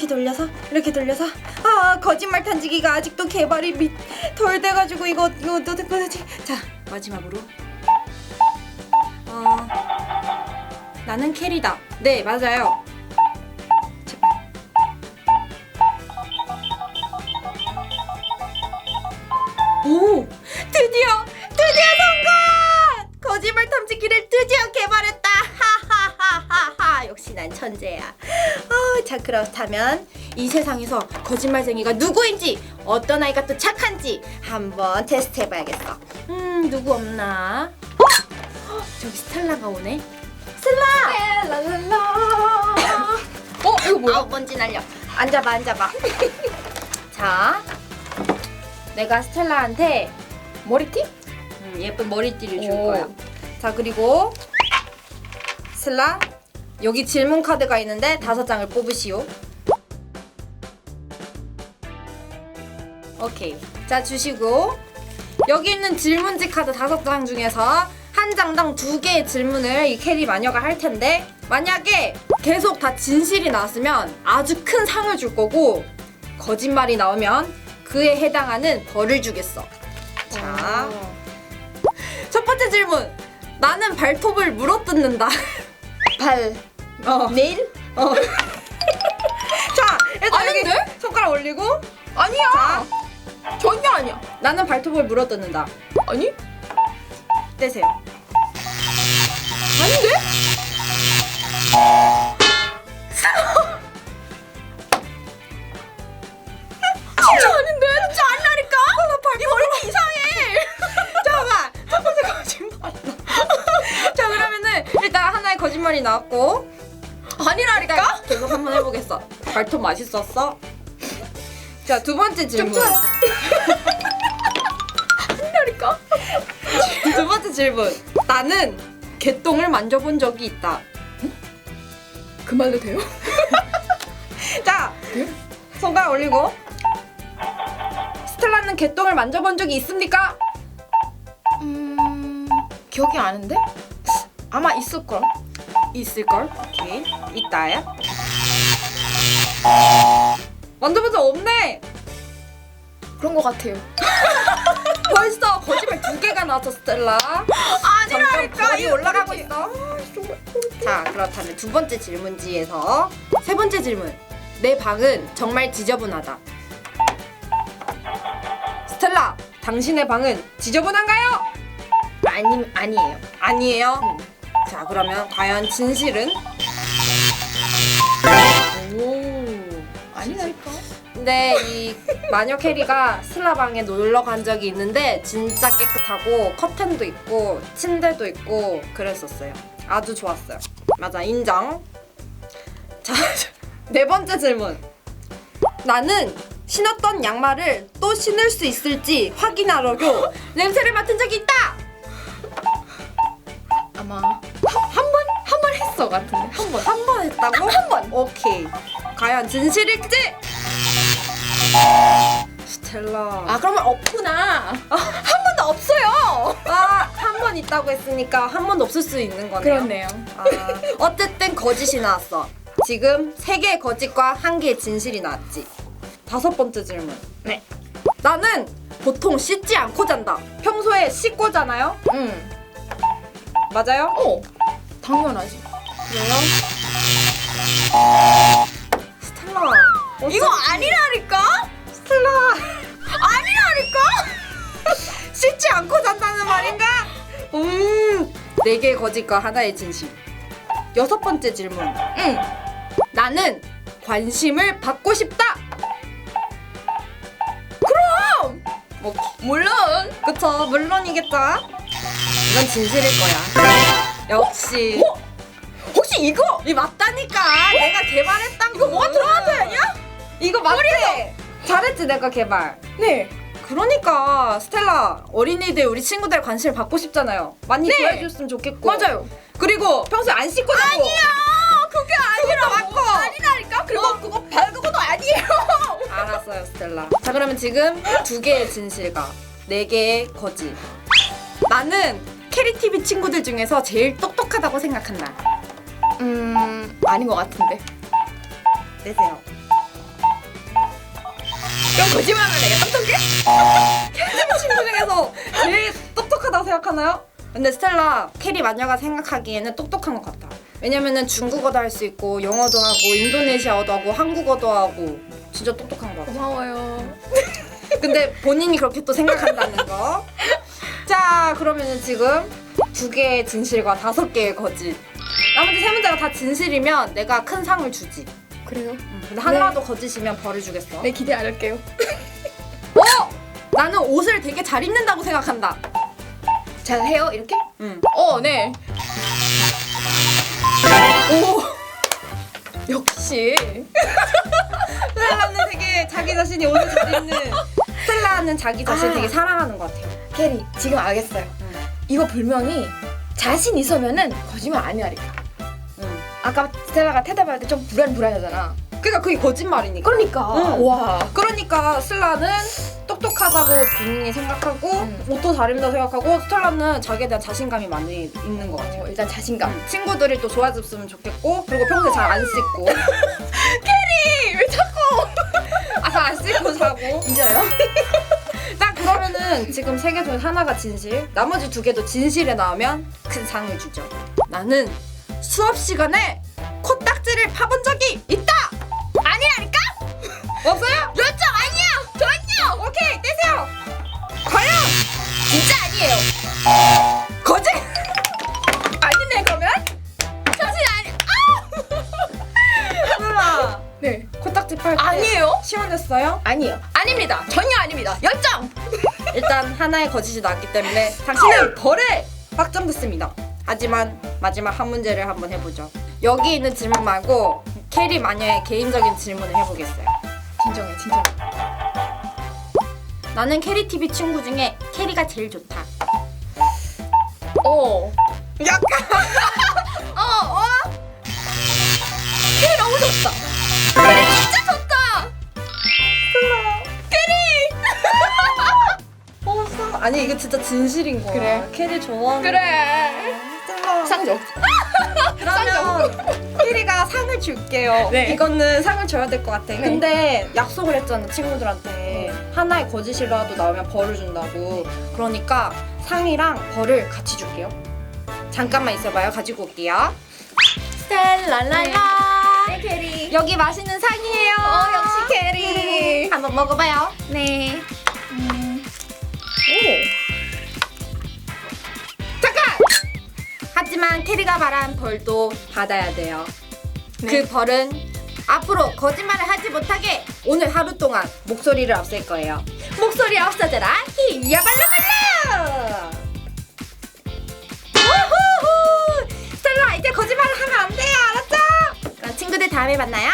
이렇게 돌려서 이렇게 돌려서 아 거짓말 탐지기가 아직도 개발이 밑, 덜 돼가지고 이거 이거 어떻게 되지? 자 마지막으로 어 나는 캐리다. 네 맞아요. 제발. 오 드디어 드디어 성공! 거짓말 탐지기를 드디어 개발했다. 하하하하하 역시 난 천재야. 어, 자 그렇다면 이 세상에서 거짓말쟁이가 누구인지 어떤 아이가 또 착한지 한번 테스트 해봐야겠어. 음 누구 없나? 어? 헉, 저기 스텔라가 오네. 스텔라! 랄랄라. 어 이거 뭐야? 아우 먼지 날려. 앉아봐 앉아봐. 자, 내가 스텔라한테 머리띠? 음, 예쁜 머리띠를 줄 오. 거야. 자 그리고 슬라 여기 질문 카드가 있는데 다섯 장을 뽑으시오. 오케이. 자 주시고 여기 있는 질문지 카드 다섯 장 중에서 한 장당 두 개의 질문을 이 캐리 마녀가 할 텐데 만약에 계속 다 진실이 나왔으면 아주 큰 상을 줄 거고 거짓말이 나오면 그에 해당하는 벌을 주겠어. 자. 어. 첫 번째 질문. 나는 발톱을 물어뜯는다. 발. 어. 네일? 어. 자, 일단 아닌데? 손가락 올리고. 아니야. 전혀 아니야. 나는 발톱을 물어뜯는다. 아니? 떼세요. 아닌데? 진짜 아닌데? 진짜 아니라니까? 나 발톱 머리 이상해. 잠깐만. 첫 번째 거짓말. 자, 그러면은 일단 하나의 거짓말이 나왔고. 아니라니까? 일단 계속 한번 해보겠어. 발톱 맛있었어? 자, 두 번째 질문. 좀. 아니라니까? 두 번째 질문. 나는 개똥을 만져본 적이 있다. 그 말도 돼요? 자, 네? 손가락 올리고. 스텔라는 개똥을 만져본 적이 있습니까? 음 기억이 안 나는데? 아마 있을 걸. 있을걸? 오케이. 있다야. 만져본 적 없네. 그런 것 같아요. 벌써 거짓말 두 개가 나왔어, 스텔라. 점점 벌이 올라가고 있어. 자, 그렇다면 두 번째 질문지에서 세 번째 질문. 내 방은 정말 지저분하다. 스텔라, 당신의 방은 지저분한가요? 아니 아니에요. 아니에요. 응. 자, 그러면 과연 진실은? 오. 아니라니까. 근데 이 마녀 캐리가 슬라 방에 놀러 간 적이 있는데 진짜 깨끗하고 커튼도 있고 침대도 있고 그랬었어요. 아주 좋았어요. 맞아, 인정. 자, 네 번째 질문. 나는 신었던 양말을 또 신을 수 있을지 확인하려고 냄새를 맡은 적이 있다. 아마 했어 같은데 한 번. 한 번 했다고? 한 번. 오케이. 과연 진실일지? 스텔라. 아 그러면 없구나. 아, 한 번도 없어요. 아, 한 번 있다고 했으니까 한 번도 없을 수 있는 거네요. 그렇네요. 아, 어쨌든 거짓이 나왔어. 지금 세 개의 거짓과 한 개의 진실이 나왔지. 다섯 번째 질문. 네. 나는 보통 씻지 않고 잔다. 평소에 씻고 자나요? 응. 맞아요? 어. 당연하지. 그래요? 스텔라. 이거 아니라니까? 스텔라. 아니라니까? 씻지 않고 잔다는 말인가? 음, 네 개의 거짓과 하나의 진실. 여섯 번째 질문. 응. 나는 관심을 받고 싶다. 그럼 뭐, 물론. 그쵸, 물론이겠죠. 이건 진실일 거야. 역시. 어? 이거 이 맞다니까. 내가 개발했단 이거 뭐가 들어간 거 아니야? 이거 맞지? 잘했지, 내가 개발. 네. 그러니까 스텔라 어린이들 우리 친구들 관심을 받고 싶잖아요. 많이 네. 좋아해줬으면 좋겠고. 맞아요. 그리고 평소에 안 씻고 자고. 아니야. 그게 아니라고. 맞고. 아니라니까. 그리고 그거 발그거도 아니에요. 알았어요, 스텔라. 자, 그러면 지금 두 개의 진실과 네 개의 거짓. 나는 캐리 TV 친구들 중에서 제일 똑똑하다고 생각한다. 음 아닌 것 같은데. 내세요. 그럼 내가 어떤 게? 친구 중에서 제일 똑똑하다고 생각하나요? 근데 스텔라 캐리 마녀가 생각하기에는 똑똑한 것 같아. 왜냐면은 중국어도 할 수 있고 영어도 하고 인도네시아어도 하고 한국어도 하고 진짜 똑똑한 것 같아. 고마워요. 근데 본인이 그렇게 또 생각한다는 거. 자 그러면은 지금 두 개의 진실과 다섯 개의 거짓. 나머지 세 문제가 다 진실이면 내가 큰 상을 주지. 그래요? 근데 하나라도 거짓이면 벌을 주겠어. 네 기대 안 할게요. 어! 나는 옷을 되게 잘 입는다고 생각한다. 잘 해요 이렇게? 응. 어 네. 오. 역시. 스텔라는 되게 자기 자신이 옷을 잘 입는 스텔라는 자기 자신 아. 되게 사랑하는 것 같아요. 캐리 지금 알겠어요. 이거 불명이 자신 있으면은 거짓말 아니라니까. 응. 아까 스텔라가 대답할 때좀 불안불안하잖아. 그러니까 그게 거짓말이니까. 그러니까. 응. 와. 그러니까 스텔라는 똑똑하다고 본인이 생각하고 음. 옷도 잘 입는다고 생각하고 스텔라는 자기에 대한 자신감이 많이 있는 것 같아요. 어, 일단 자신감. 음, 친구들이 또 좋아졌으면 좋겠고 그리고 평소에 잘 안 씻고 캐리 왜 자꾸? 아잘안 씻고 자고 진짜요? 딱 그러면은 지금 세 개 중에 하나가 진실 나머지 두 개도 진실에 나오면 큰 상을 주죠 나는 수업 시간에 코딱지를 파본 적이 있다 아니라니까? 없어요? 열정 아니야. 전혀. 오케이 떼세요 과연 진짜 아니에요. 거짓 아니네 그러면? 사실 아니. 스텔라 네. 코딱지 팔 때 아니에요? 시원했어요? 아니에요. 아닙니다. 전혀 아닙니다. 열정. 일단 하나의 거짓이 나왔기 때문에 당신은 벌에 확정됐습니다. 하지만 마지막 한 문제를 한번 해보죠. 여기 있는 질문 말고 캐리 마녀의 개인적인 질문을 해보겠어요. 진정해, 진정. 나는 캐리 TV 친구 중에 캐리가 제일 좋다. 어. 약간 어, 어. 캐리 너무 좋다. 캐리 진짜 좋다. 어, 상- 아니 이거 진짜 진실인 거야. 그래. 캐리 좋아하는 그래. 상정. 그러면 캐리가 상을 줄게요. 네. 이거는 상을 줘야 될 것 같아. 네. 근데 약속을 했잖아 친구들한테 하나의 거짓이라도 나오면 벌을 준다고. 그러니까 상이랑 벌을 같이 줄게요. 잠깐만 있어봐요. 가지고 올게요. 스텔랄랄라. 네, 캐리. 여기 맛있는 상이에요. 어, 역시 캐리. 한번 먹어봐요. 네. 하지만 캐리가 말한 벌도 받아야 돼요. 네. 그 벌은 앞으로 거짓말을 하지 못하게 오늘 하루 동안 목소리를 없앨 거예요. 목소리 없어져라 히야발라발라. 우후후. 스텔라 이제 거짓말을 하면 안 돼요. 알았죠? 그럼 친구들 다음에 만나요.